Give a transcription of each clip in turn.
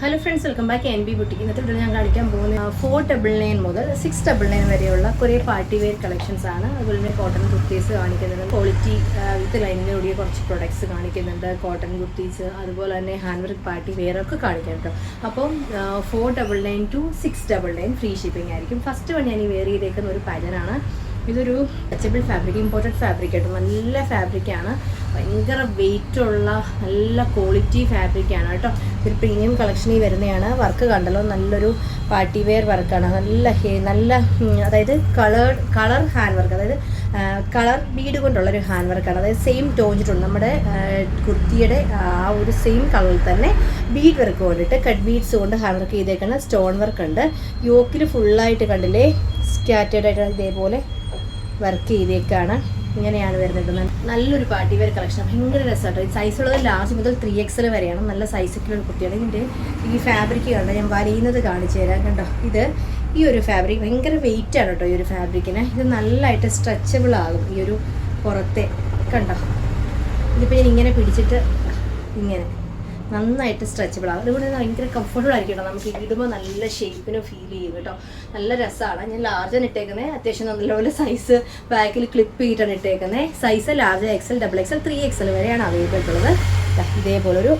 Hello friends welcome back N B boutique ഇന്നത്തെ ഞാൻ കാണിക്കാൻ പോകുന്നത് ഫോർ ഡബിൾ നയൻ മുതൽ സിക്സ് ഡബിൾ നയൻ വരെയുള്ള കുറേ പാർട്ടി വെയർ കളക്ഷൻസ് ആണ്. അതുപോലെ തന്നെ കോട്ടൺ കുർത്തീസ് കാണിക്കുന്നുണ്ട്. ക്വാളിറ്റി വിത്ത് ലൈനിലൂടെ കുറച്ച് പ്രൊഡക്ട്സ് കാണിക്കുന്നുണ്ട്. കോട്ടൺ കുർത്തീസ് അതുപോലെ തന്നെ ഹാൻഡ് വർക്ക് പാർട്ടി വെയർ ഒക്കെ കാണിക്കുന്നുണ്ട് അപ്പം four double nine to six double nine free shipping ആയിരിക്കും. ഫസ്റ്റ് വൺ ഞാൻ ഈ വെയർ ചെയ്തേക്കുന്ന ഒരു പാറ്റേൺ ആണ്. ഇതൊരു ടച്ചബിൾ ഫാബ്രിക് ഇമ്പോർട്ടഡ് ഫാബ്രിക് ആയിട്ട് നല്ല ഫാബ്രിക്കാണ് ഭയങ്കര വെയിറ്റ് ഉള്ള നല്ല ക്വാളിറ്റി ഫാബ്രിക്കാണ് കേട്ടോ. ഒരു പ്രീമിയം കളക്ഷനിൽ വരുന്നതാണ്. വർക്ക് കണ്ടല്ലോ നല്ലൊരു പാർട്ടി വെയർ വർക്കാണ് നല്ല നല്ല അതായത് കളർ കളർ ഹാൻഡ് വർക്ക് അതായത് കളർ ബീഡ് കൊണ്ടുള്ളൊരു ഹാൻഡ് വർക്കാണ് അതായത് സെയിം ടോഞ്ചിട്ടുണ്ട് നമ്മുടെ കുർത്തിയുടെ ആ ഒരു സെയിം കളറിൽ തന്നെ ബീഡ് വർക്ക് കൊണ്ടിട്ട് കട്ട് ബീഡ്സ് കൊണ്ട് ഹാൻഡ് വർക്ക് ചെയ്തേക്കുന്ന സ്റ്റോൺ വർക്ക് ഉണ്ട്. യോക്കിൽ ഫുള്ളായിട്ട് കണ്ടില്ലേ? സ്കാറ്റേഡ് ആയിട്ട് ഇതേപോലെ വർക്ക് ചെയ്തേക്കാണ്. ഇങ്ങനെയാണ് വരുന്നത്. നല്ലൊരു പാർട്ടി വെയർ കളക്ഷൻ ഭയങ്കര രസമായിട്ട് സൈസ് ഉള്ളത് ലാർജ് മുതൽ ത്രീ എക്സൽ വരെയാണ്. നല്ല സൈസൊക്കെ ഉള്ള കുട്ടിയാണ് ഇതിന്റെ ഈ ഫാബ്രിക് കണ്ടോ? ഞാൻ വരയുന്നത് കാണിച്ചു തരാം കണ്ടോ? ഇത് ഈ ഒരു ഫാബ്രിക് ഭയങ്കര വെയിറ്റ് ആണ് കേട്ടോ ഈ ഒരു ഫാബ്രിക്കിന് ഇത് നല്ലതായിട്ട് സ്ട്രെച്ചബിൾ ആകും ഈ ഒരു പുറത്തെ. കണ്ടോ? ഇതിപ്പോൾ ഞാൻ ഇങ്ങനെ പിടിച്ചിട്ട് ഇങ്ങനെ. നന്നായിട്ട് സ്ട്രെച്ചബിൾ ആകും അതുകൊണ്ട് ഭയങ്കര കംഫർട്ടബിൾ ആയിരിക്കും കേട്ടോ. നമുക്ക് ഇടുമ്പോൾ നല്ല ഷേപ്പിന് ഫീൽ ചെയ്യും കേട്ടോ. നല്ല രസമാണ് ഞാൻ ലാർജാണ് ഇട്ടേക്കുന്നത് അത്യാവശ്യം നല്ലപോലെ സൈസ് ബാക്കിൽ ക്ലിപ്പ് ചെയ്തിട്ടാണ് ഇട്ടേക്കുന്നത് size large XL double XL three XL വരെയാണ് അവൈലബിൾ ഉള്ളത് ഇതേപോലൊരു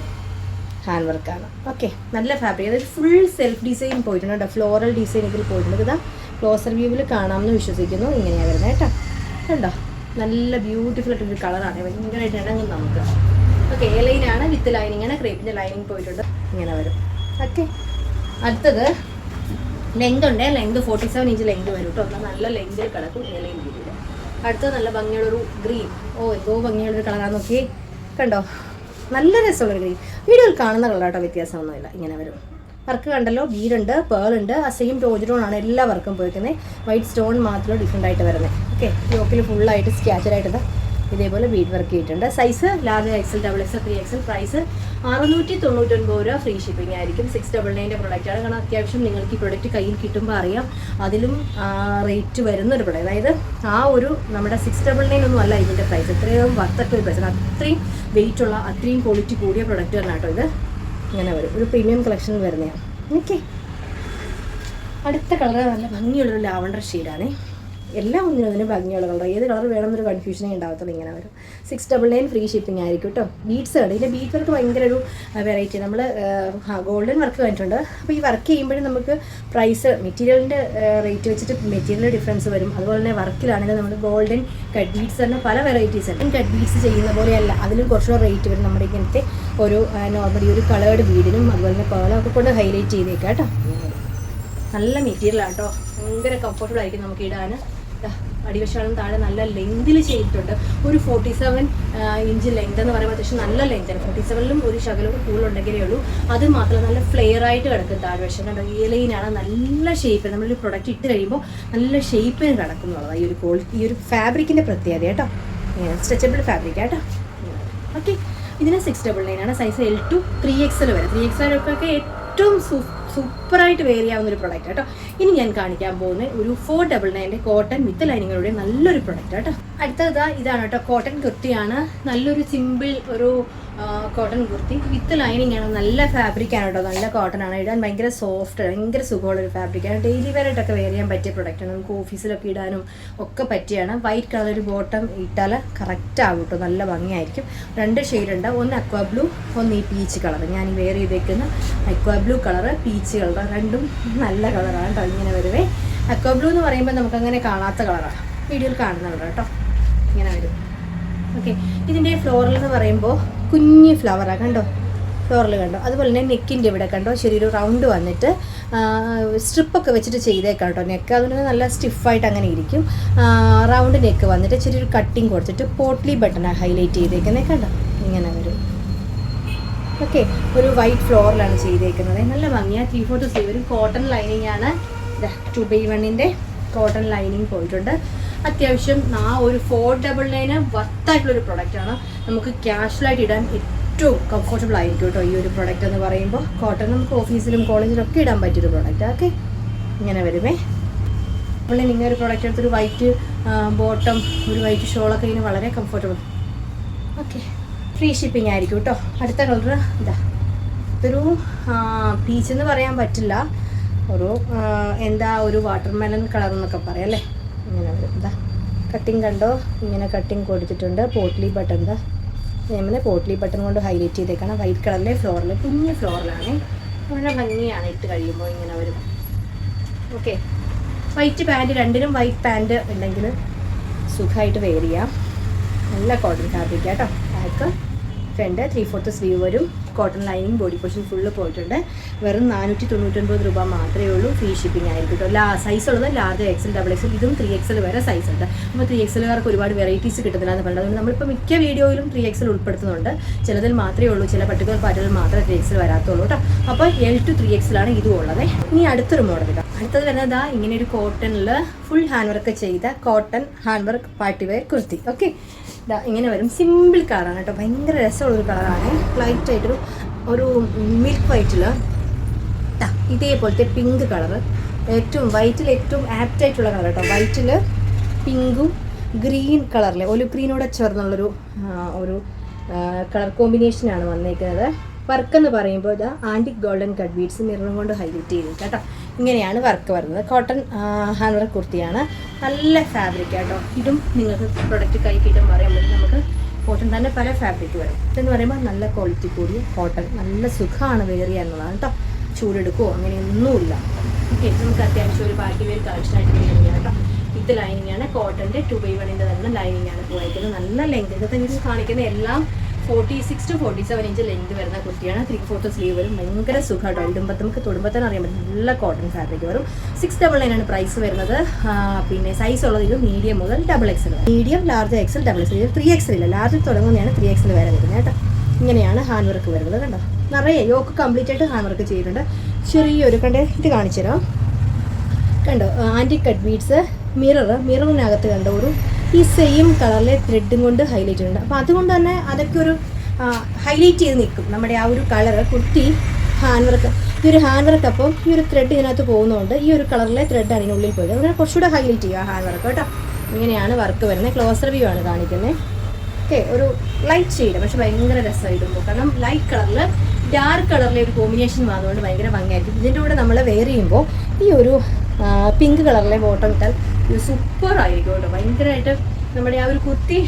ഹാൻഡ് വർക്കാണ് ഓക്കെ നല്ല ഫാബ്രിക് അതായത് ഫുൾ സെൽഫ് ഡിസൈൻ പോയിട്ടുണ്ട് കേട്ടോ. ഫ്ലോറൽ ഡിസൈൻ ഇതിൽ പോയിട്ടുണ്ട്. ഇതാ ക്ലോസർ വ്യൂവിൽ കാണാമെന്ന് വിശ്വസിക്കുന്നു. ഇങ്ങനെയാണ് വരുന്നത് കേട്ടോ. കണ്ടോ? നല്ല ബ്യൂട്ടിഫുൾ ആയിട്ടൊരു കളറാണ് ഭയങ്കരമായിട്ട് ഇണങ്ങും നമുക്ക്. ഓക്കെ വിത്ത് ലൈനിങ് ആണ് ക്രീപ്പിന്റെ ലൈനിങ് പോയിട്ടുണ്ട്. ഇങ്ങനെ വരും. ഓക്കെ അടുത്തത് ലെങ്ത് ഉണ്ട്. Length forty seven inch length വരും കേട്ടോ നല്ല ലെങ്തിൽ കിടക്കും എ അടുത്തത് നല്ല ഭംഗിയുള്ളൊരു ഗ്രീൻ ഓ എന്തോ ഭംഗിയുള്ളൊരു കളറാണ് നോക്കി കണ്ടോ? നല്ല രസമുള്ളൊരു ഗ്രീൻ വീഡിയോയിൽ കാണുന്ന കളർ കേട്ടോ വ്യത്യാസമൊന്നുമില്ല. ഇങ്ങനെ വരും. വർക്ക് കണ്ടല്ലോ? ബീഡുണ്ട് പേൾ ഉണ്ട്. ആ സെയിം ടോജറോൺ ആണ് എല്ലാ വർക്കും പോയിരിക്കുന്നത് വൈറ്റ് സ്റ്റോൺ മാത്രമേ ഡിഫറെന്റ് ആയിട്ട് വരുന്നത് ഓക്കെ യോക്കിൽ ഫുള്ളായിട്ട് സ്കാച്ചറായിട്ട് ഇതേപോലെ ബീഡ് വർക്ക് ചെയ്തിട്ടുണ്ട്. Size large XL double XL three XL price അറുന്നൂറ്റി തൊണ്ണൂറ്റൊൻപത് രൂപ ഫ്രീ ഷിപ്പിംഗ് ആയിരിക്കും. സിക്സ് ഡബിൾ നയന്റെ പ്രൊഡക്റ്റാണ് കാരണം അത്യാവശ്യം നിങ്ങൾക്ക് ഈ പ്രൊഡക്റ്റ് കയ്യിൽ കിട്ടുമ്പോൾ അറിയാം. അതിലും റേറ്റ് വരുന്ന ഒരു പ്രൊഡക്റ്റ് അതായത് ആ ഒരു നമ്മുടെ സിക്സ് ഡബിൾ നയൻ ഒന്നും അല്ല ഇതിന്റെ പ്രൈസ് എത്രയും വർത്തൊക്കെ ഒരു പ്രൈസ് അത്രയും വെയിറ്റ് ഉള്ള അത്രയും ക്വാളിറ്റി കൂടിയ പ്രൊഡക്റ്റ് തന്നെ കേട്ടോ ഇത്. ഇങ്ങനെ വരും. ഒരു പ്രീമിയം കളക്ഷൻ വരുന്നതാണ്. ഓക്കെ അടുത്ത കളർ നല്ല ഭംഗിയുള്ളൊരു ലാവണ്ടർ ഷെയ്ഡാണ് എല്ലാം ഒന്നിനും അതിന് ഭംഗിയുള്ള കളർ ഏത് കളർ വേണമെന്നൊരു കൺഫ്യൂഷനേ ഉണ്ടാകത്തുള്ളൂ ഇങ്ങനെ വരും. Six double nine free shipping ആയിരിക്കും കേട്ടോ ബീറ്റ്സ് ആണ് ഇതിന്റെ ബീഡ് വർക്ക് ഭയങ്കര ഒരു വെറൈറ്റി നമ്മൾ ഗോൾഡൻ വർക്ക് കണ്ടിട്ടുണ്ട്. അപ്പോൾ ഈ വർക്ക് ചെയ്യുമ്പോഴും നമുക്ക് പ്രൈസ് മെറ്റീരിയലിന്റെ റേറ്റ് വെച്ചിട്ട് മെറ്റീരിയൽ ഡിഫറൻസ് വരും. അതുപോലെ തന്നെ വർക്കിലാണെങ്കിൽ നമ്മൾ ഗോൾഡൻ കട്ട് ബീഡ്സ് തന്നെ പല വെറൈറ്റീസ് ഉണ്ട്. കട്ട് ബീഡ്സ് ചെയ്യുന്ന പോലെയല്ല. അതിലും കുറച്ചുകൂടെ റേറ്റ് വരും നമ്മുടെ ഇങ്ങനത്തെ ഒരു നോർമലി ഒരു കളേർഡ് ബീഡിനും അതുപോലെ തന്നെ പേളൊക്കെ കൊണ്ട് ഹൈലൈറ്റ് ചെയ്തേക്കാം കേട്ടോ നല്ല മെറ്റീരിയലാണ് കേട്ടോ ഭയങ്കര കംഫർട്ടബിൾ ആയിരിക്കും നമുക്ക് ഇടാൻ ദാ അടിവശാലും താഴെ നല്ല ലെങ്തിൽ ചെയ്തിട്ടുണ്ട്. ഒരു ഫോർട്ടി സെവൻ ഇഞ്ച് ലെങ്ത് എന്ന് പറയുമ്പോൾ അത്യാവശ്യം നല്ല ലെങ്താണ് ഫോർട്ടി സെവനിലും ഒരു ശകലം കൂടുതലുണ്ടെങ്കിലേ ഉള്ളൂ. അത് മാത്രമല്ല നല്ല ഫ്ലെയർ ആയിട്ട് കിടക്കും താഴ്വശം കണ്ടോ ഈ ലൈനാണ് നല്ല ഷേപ്പ് നമ്മളൊരു പ്രൊഡക്റ്റ് ഇട്ട് കഴിയുമ്പോൾ നല്ല ഷേപ്പിന് കിടക്കും എന്നുള്ളതാണ് ഈ ഒരു ക്വാളിറ്റി ഈ ഒരു ഫാബ്രിക്കിന്റെ പ്രത്യേകത കേട്ടോ. സ്ട്രെച്ചബിൾ ഫാബ്രിക് കേട്ടോ ഓക്കെ ഇതിന് സിക്സ് ഡബിൾ നയൻ ആണ്. Size L to three XL വരെ. ത്രീ എക്സലൊക്കെ ഏറ്റവും സൂപ്പറായിട്ട് വെയർ ചെയ്യാവുന്ന ഒരു പ്രൊഡക്റ്റ് കേട്ടോ ഇനി ഞാൻ കാണിക്കാൻ പോകുന്ന ഒരു ഫോർ ഡബിൾ നയന്റെ കോട്ടൺ വിത്ത് ലൈനിങ്ങളുടെ നല്ലൊരു പ്രൊഡക്റ്റ് കേട്ടോ അടുത്തത് ഇതാണ് കേട്ടോ കോട്ടൺ കുർത്തിയാണ്. നല്ലൊരു സിമ്പിൾ ഒരു കോട്ടൺ കുർത്തി. വിത്ത് ലൈനിങ് ആണ്. നല്ല ഫാബ്രിക് ആണ് കേട്ടോ നല്ല കോട്ടൺ ആണ്. ഇടാൻ ഭയങ്കര സോഫ്റ്റ് ഭയങ്കര സുഖമുള്ള ഒരു ഫാബ്രിക് ആണ്. ഡെയിലി വെയർ ആയിട്ടൊക്കെ വെയർ ചെയ്യാൻ പറ്റിയ പ്രൊഡക്റ്റ് ആണ്. നമുക്ക് ഓഫീസിലൊക്കെ ഇടാനും ഒക്കെ പറ്റിയാണ്. വൈറ്റ് കളർ ഒരു ബോട്ടം ഇട്ടാൽ കറക്റ്റ് ആകും കേട്ടോ നല്ല ഭംഗിയായിരിക്കും. രണ്ട് ഷെയ്ഡ് ഉണ്ട്. ഒന്ന് അക്വാ ബ്ലൂ ഒന്ന് ഈ പീച്ച് കളർ ഞാൻ വെയർ ചെയ്തേക്കുന്ന aqua blue colour peach colour രണ്ടും നല്ല കളറാണ് കേട്ടോ ഇങ്ങനെ വരുവേ. അക്വാ ബ്ലൂ എന്ന് പറയുമ്പോൾ നമുക്ക് അങ്ങനെ കാണാത്ത കളറാണ് വീഡിയോയിൽ കാണുന്ന കളർ കേട്ടോ ഇങ്ങനെ വരും. ഓക്കെ ഇതിന്റെ ഫ്ലോറിൽ എന്ന് പറയുമ്പോൾ കുഞ്ഞ് ഫ്ലവറാണ് കണ്ടോ? ഫ്ലോറിൽ കണ്ടോ? അതുപോലെ തന്നെ നെക്കിന്റെ ഇവിടെ കണ്ടോ? ചെറിയൊരു റൗണ്ട് വന്നിട്ട് സ്ട്രിപ്പൊക്കെ വെച്ചിട്ട് ചെയ്തേക്കാം കേട്ടോ നെക്ക്. അതുകൊണ്ട് നല്ല സ്റ്റിഫായിട്ട് അങ്ങനെ ഇരിക്കും. റൗണ്ട് നെക്ക് വന്നിട്ട് ചെറിയൊരു കട്ടിങ് കൊടുത്തിട്ട് പോട്ട്ലി ബട്ടണാണ് ഹൈലൈറ്റ് ചെയ്തേക്കുന്നത് കണ്ടോ? ഇങ്ങനെ വരും ഓക്കെ ഒരു വൈറ്റ് ഫ്ലോറിലാണ് ചെയ്തേക്കുന്നത്. നല്ല ഭംഗിയാണ് ത്രീ ഫോർത്ത് സീ ഒരു കോട്ടൺ ലൈനിങ് ആണ് ടു ബൈ വണ്ണിന്റെ കോട്ടൺ ലൈനിങ് പോയിട്ടുണ്ട്. അത്യാവശ്യം ആ ഒരു ഫോർ ഡബിൾ നയന് വർത്തായിട്ടുള്ളൊരു പ്രൊഡക്റ്റാണ് നമുക്ക് ക്യാഷ്വലായിട്ട് ഇടാൻ ഏറ്റവും കംഫർട്ടബിൾ ആയിരിക്കും കേട്ടോ ഈ ഒരു പ്രൊഡക്റ്റ് എന്ന് പറയുമ്പോൾ കോട്ടൺ നമുക്ക് ഓഫീസിലും കോളേജിലും ഒക്കെ ഇടാൻ പറ്റിയൊരു പ്രൊഡക്റ്റ് ഓക്കെ ഇങ്ങനെ വരുമേ. അപ്പോൾ നിങ്ങൾ ഒരു പ്രൊഡക്റ്റ് എടുത്തൊരു വൈറ്റ് ബോട്ടം ഒരു വൈറ്റ് ഷോളൊക്കെ ഇതിന് വളരെ കംഫർട്ടബിൾ ഓക്കെ ഫ്രീ ഷിപ്പിംഗ് ആയിരിക്കും കേട്ടോ അടുത്ത കളർ ഇതാ. ഇതൊരു പീച്ച് എന്ന് പറയാൻ പറ്റില്ല. ഒരു എന്താ ഒരു വാട്ടർമെലൺ കളർ എന്നൊക്കെ പറയാം അല്ലേ? ഇങ്ങനെ വരും. എന്താ കട്ടിങ് കണ്ടോ? ഇങ്ങനെ കട്ടിങ് കൊടുത്തിട്ടുണ്ട്. പോട്ട്ലി ബട്ടൺ എന്താ നമ്മളെ പോട്ട്ലി ബട്ടൺ കൊണ്ട് ഹൈലൈറ്റ് ചെയ്തേക്കാണ്. വൈറ്റ് കളറിലെ ഫ്ലോറിൽ കുഞ്ഞ് ഫ്ലോറിലാണ് വളരെ ഭംഗിയാണ് ഇട്ട് കഴിയുമ്പോൾ ഇങ്ങനെ വരും. ഓക്കെ വൈറ്റ് പാന്റ് രണ്ടിനും വൈറ്റ് പാന്റ് ഉണ്ടെങ്കിൽ സുഖമായിട്ട് വെയർ ചെയ്യാം. നല്ല cotton ഫാബ്രിക്കാട്ടോ back front three fourth sleeve വരും. Cotton lining body portion full പോയിട്ടുണ്ട്. വെറും നാനൂറ്റി തൊണ്ണൂറ്റൊൻപത് രൂപ മാത്രമേ ഉള്ളൂ ഫ്രീ ഷിപ്പിംഗ് ആയിരിക്കും കേട്ടോ. ലാ സൈസ് ഉള്ളത് ലാർജ് എക്സൽ ഡബിൾ എക്സൽ ഇതും ത്രീ എക്സൽ വരെ സൈസ് ഉണ്ട്. അപ്പോൾ ത്രീ എക്സലുകാർക്ക് ഒരുപാട് വെറൈറ്റീസ് കിട്ടുന്നില്ല എന്ന് പറഞ്ഞത് അതുകൊണ്ട് നമ്മളിപ്പോൾ മിക്ക വീഡിയോയിലും ത്രീ എക്സൽ ഉൾപ്പെടുത്തുന്നുണ്ട്. ചിലതിൽ മാത്രമേ ഉള്ളൂ ചില പർട്ടിക്കുലർ പാറ്റുകൾ മാത്രമേ ത്രീ എക്സൽ വരാത്തുള്ളൂ കേട്ടോ. അപ്പോൾ എൽ ടു ത്രീ എക്സലാണ് ഇതും ഉള്ളത്. ഇനി അടുത്തൊരു മോഡൽ കേട്ടോ അടുത്തത് വരുന്നത് ആ ഇങ്ങനെ ഒരു കോട്ടണിൽ ഫുൾ ഹാൻഡ് വർക്ക് ചെയ്ത cotton hand work party wear kurti. Okay ഇതാ ഇങ്ങനെ വരും. സിമ്പിൾ കളറാണ് കേട്ടോ. ഭയങ്കര രസമുള്ളൊരു കളറാണ് ലൈറ്റ് ആയിട്ടൊരു ഒരു മിൽക്ക് വൈറ്റിൽ ഇതേപോലത്തെ പിങ്ക് കളറ് ഏറ്റവും വൈറ്റിൽ ഏറ്റവും ആപ്റ്റ് ആയിട്ടുള്ള കളർ കേട്ടോ. വൈറ്റിൽ പിങ്കും ഗ്രീൻ കളറിലെ ഒലു ഗ്രീനോടെ ചേർന്നുള്ളൊരു ഒരു കളർ കോമ്പിനേഷനാണ് വന്നേക്കുന്നത്. വർക്ക് എന്ന് പറയുമ്പോൾ ഇത് ആന്റിക് ഗോൾഡൻ കട്ട് ബീഡ്സ് മിററും കൊണ്ട് ഹൈലൈറ്റ് ചെയ്തു കേട്ടോ. ഇങ്ങനെയാണ് വർക്ക് വരുന്നത്. കോട്ടൺ ഹാൻഡ് വർക്ക് കുർത്തിയാണ്. നല്ല ഫാബ്രിക് കേട്ടോ ഇതും നിങ്ങൾക്ക് പ്രൊഡക്റ്റ് കൈ കിട്ടുമ്പോൾ പറയുമ്പോൾ നമുക്ക് കോട്ടൺ തന്നെ പല ഫാബ്രിക് വരും. ഇതെന്ന് പറയുമ്പോൾ നല്ല ക്വാളിറ്റി കൂടിയ കോട്ടൺ നല്ല സുഖമാണ് വെയർ ചെയ്യാൻ എന്നുള്ളതാണ് കേട്ടോ. ചൂടെടുക്കുമോ അങ്ങനെയൊന്നുമില്ല. ഓക്കെ നമുക്ക് അത്യാവശ്യം ഒരു പാർട്ടി വെയർ കളക്ഷൻ ആയിട്ട് കേട്ടോ. ഇത് ലൈനിങ് ആണ്. കോട്ടന്റെ ടു ബൈ വണ്ണിന്റെ തന്നെ ലൈനിങ് ആണ് പോയിരിക്കുന്നത് നല്ല ലെങ്ത് ഇതൊക്കെ കാണിക്കുന്ന എല്ലാം forty six to forty seven inch length വരുന്ന കുർത്തിയാണ് ത്രീ ഫോർത്ത് സ്ലീവ് വരും ഭയങ്കര സുഖമായിട്ടോ ഇടുമ്പോൾ നമുക്ക് തൊടുമ്പോൾ തന്നെ അറിയാൻ പറ്റും. നല്ല കോട്ടൺ ഫാബ്രിക് വരും. സിക്സ് ഡബിൾ നയൻ ആണ് പ്രൈസ് വരുന്നത്. പിന്നെ സൈസ് ഉള്ളത് ഇത് മീഡിയം മുതൽ double XL medium large XL double XL ഇത് ത്രീ എക്സൽ ഇല്ല. ലാർജ് തുടങ്ങുന്നതാണ് ത്രീ എക്സൽ വരെ വരുന്നത് കേട്ടോ. ഇങ്ങനെയാണ് ഹാൻഡ് വർക്ക് വരുന്നത് കണ്ടോ? നിറയെ യോക്ക് കംപ്ലീറ്റ് ആയിട്ട് ഹാൻഡ് വർക്ക് ചെയ്തിട്ടുണ്ട്. ചെറിയൊരു കണ്ടേ ഇത് കാണിച്ചു തരാം കണ്ടോ ആന്റി കട്ട് ബീഡ്സ് മിറർ മിററിനകത്ത് കണ്ടോ? ഒരു ഈ സെയിം കളറിലെ ത്രെഡും കൊണ്ട് ഹൈലൈറ്റ് ഉണ്ട് അപ്പോൾ അതുകൊണ്ട് തന്നെ അതൊക്കെ ഒരു ഹൈലൈറ്റ് ചെയ്ത് നിൽക്കും. നമ്മുടെ ആ ഒരു കളർ കുട്ടി ഹാൻഡ് വർക്ക് ഈ ഒരു ഹാൻഡ് വർക്ക് അപ്പം ഈ ഒരു ത്രെഡ് ഇതിനകത്ത് പോകുന്നതുകൊണ്ട് ഈ ഒരു കളറിലെ ത്രെഡ് ഉള്ളിൽ പോയത്. അങ്ങനെ കുറച്ചുകൂടെ ഹൈലൈറ്റ് ചെയ്യുക ഹാൻഡ് വർക്ക് കേട്ടോ. ഇങ്ങനെയാണ് വർക്ക് വരുന്നത്. ക്ലോസർ വ്യൂ ആണ് കാണിക്കുന്നത് ഓക്കെ ഒരു ലൈറ്റ് ഷെയ്ഡ് പക്ഷെ ഭയങ്കര രസമായിടുമ്പോൾ കാരണം ലൈറ്റ് കളറിൽ ഡാർക്ക് കളറിലെ ഒരു കോമ്പിനേഷൻ വന്നതുകൊണ്ട് ഭയങ്കര ഭംഗിയായിരിക്കും. ഇതിന്റെ കൂടെ നമ്മൾ വെയർ ചെയ്യുമ്പോൾ ഈ ഒരു പിങ്ക് കളറിലെ ബോട്ടം ഇട്ടാൽ സൂപ്പർ ആയിരിക്കും കേട്ടോ. ഭയങ്കരമായിട്ട് നമ്മുടെ ആ ഒരു കുത്തി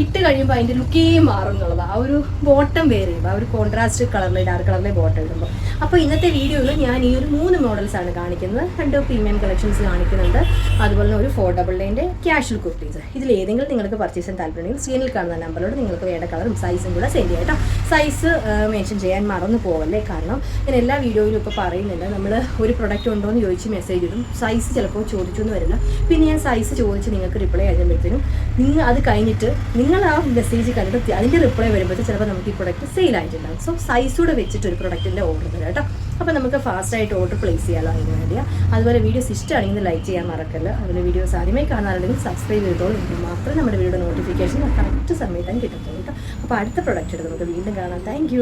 ഇട്ട് കഴിയുമ്പോൾ അതിന്റെ ലുക്കേ മാറും എന്നുള്ളത് ആ ഒരു ബോട്ടം വേറെ ആ ഒരു കോൺട്രാസ്റ്റ് കളറിലെ ഡാർക്ക് കളറിലെ ബോട്ടം ഇടുമ്പോൾ അപ്പോൾ ഇന്നത്തെ വീഡിയോയിൽ ഞാൻ ഈ ഒരു മൂന്ന് മോഡൽസാണ് കാണിക്കുന്നത്. രണ്ട് പ്രീമിയം കളക്ഷൻസ് കാണിക്കുന്നുണ്ട്. അതുപോലെ തന്നെ ഒരു ഫോർ ഡബിൾ നയന്റെ ക്യാഷ്വൽ കുർത്തീസ് ഇതിൽ ഏതെങ്കിലും നിങ്ങൾക്ക് പർച്ചേസ് ചെയ്യാൻ താല്പര്യമുണ്ടെങ്കിൽ സ്ക്രീനിൽ കാണുന്ന നമ്പറിലോട് നിങ്ങൾക്ക് വേണ്ട കളറും സൈസും കൂടെ സെൻഡ് ചെയ്യാം കേട്ടോ. സൈസ് മെൻഷൻ ചെയ്യാൻ മറന്നു പോകല്ലേ കാരണം ഞാൻ എല്ലാ വീഡിയോയിലും ഇപ്പോൾ പറയുന്നില്ല നമ്മൾ ഒരു പ്രൊഡക്റ്റ് ഉണ്ടോ എന്ന് ചോദിച്ച് മെസ്സേജ് ഇടും. സൈസ് ചിലപ്പോൾ ചോദിച്ചു എന്ന് വരില്ല. പിന്നെ ഞാൻ സൈസ് ചോദിച്ച് നിങ്ങൾക്ക് റിപ്ലൈ ചെയ്യുമ്പോഴത്തേനും നിങ്ങൾ അത് കഴിഞ്ഞിട്ട് നിങ്ങൾ ആ മെസ്സേജ് കണ്ടിട്ട് അതിന്റെ റിപ്ലൈ വരുമ്പോൾ ചിലപ്പോൾ നമുക്ക് ഈ പ്രൊഡക്റ്റ് സെയിൽ ആയിട്ടുണ്ടാകും സോ സൈസൂടെ വെച്ചിട്ട് ഒരു പ്രൊഡക്റ്റിന്റെ ഓർഡർ തരാം കേട്ടോ. അപ്പോൾ നമുക്ക് ഫാസ്റ്റായിട്ട് ഓർഡർ പ്ലേസ് ചെയ്യാമല്ലോ അതിന് വേണ്ടിയാണ് അതുപോലെ വീഡിയോസ് ഇഷ്ടമാണെങ്കിൽ ലൈക്ക് ചെയ്യാൻ മറക്കല്ല അതുപോലെ വീഡിയോസ് ആദ്യമായി കാണാറുണ്ടെങ്കിൽ സബ്സ്ക്രൈബ് ചെയ്തോളൂ. എങ്കിൽ മാത്രമേ നമ്മുടെ വീഡിയോ നോട്ടിഫിക്കേഷൻ കറക്റ്റ് സമയത്താണ് കിട്ടത്തുള്ളൂ കേട്ടോ. അപ്പോൾ അടുത്ത പ്രൊഡക്റ്റ് എടുത്ത് നമുക്ക് വീണ്ടും കാണാം. താങ്ക്